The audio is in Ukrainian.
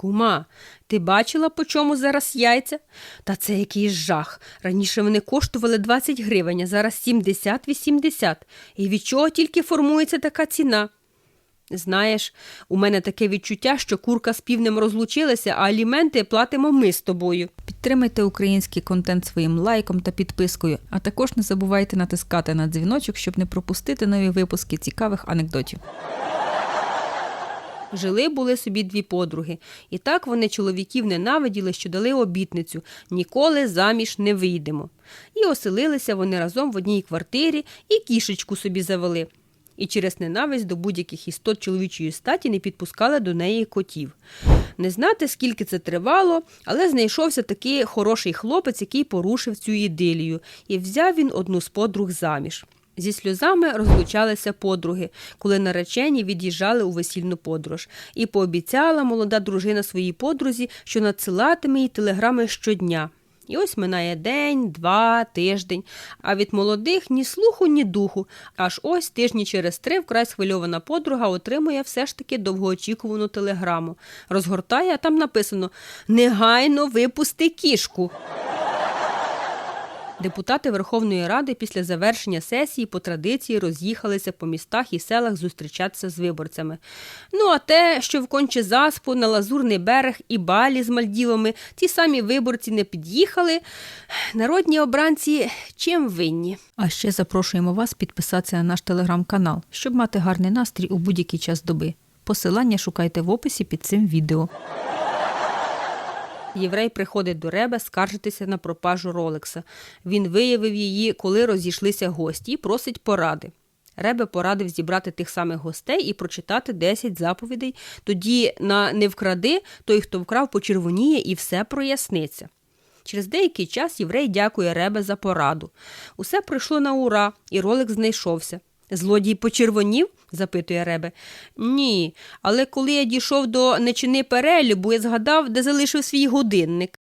Кума, ти бачила, по чому зараз яйця? Та це якийсь жах. Раніше вони коштували 20 гривень, а зараз 70-80. І від чого тільки формується така ціна? Знаєш, у мене таке відчуття, що курка з півнем розлучилася, а аліменти платимо ми з тобою. Підтримайте український контент своїм лайком та підпискою, а також не забувайте натискати на дзвіночок, щоб не пропустити нові випуски цікавих анекдотів. Жили були собі дві подруги, і так вони чоловіків ненавиділи, що дали обітницю ніколи заміж не вийдемо. І оселилися вони разом в одній квартирі і кішечку собі завели. І через ненависть до будь-яких істот чоловічої статі не підпускали до неї котів. Не знати, скільки це тривало, але знайшовся такий хороший хлопець, який порушив цю ідилію, і взяв він одну з подруг заміж. Зі сльозами розлучалися подруги, коли наречені від'їжджали у весільну подорож, і пообіцяла молода дружина своїй подрузі, що надсилатиме їй телеграми щодня. І ось минає день, два, тиждень, а від молодих ні слуху, ні духу. Аж ось тижні через три вкрай схвильована подруга отримує все ж таки довгоочікувану телеграму. Розгортає, а там написано Негайно випусти кішку. Депутати Верховної Ради після завершення сесії по традиції роз'їхалися по містах і селах зустрічатися з виборцями. Ну а те, що в конче заспу на Лазурний берег і Балі з Мальдівами ті самі виборці не під'їхали, народні обранці чим винні? А ще запрошуємо вас підписатися на наш телеграм-канал, щоб мати гарний настрій у будь-який час доби. Посилання шукайте в описі під цим відео. Єврей приходить до Ребе скаржитися на пропажу Ролекса. Він виявив її, коли розійшлися гості, і просить поради. Ребе порадив зібрати тих самих гостей і прочитати 10 заповідей. Тоді на не вкради, той, хто вкрав, почервоніє і все проясниться. Через деякий час єврей дякує Ребе за пораду. Усе пройшло на ура, і ролик знайшовся. Злодій почервонів? запитує Ребе. Ні, але коли я дійшов до нечини перелюбу, я згадав, де залишив свій годинник.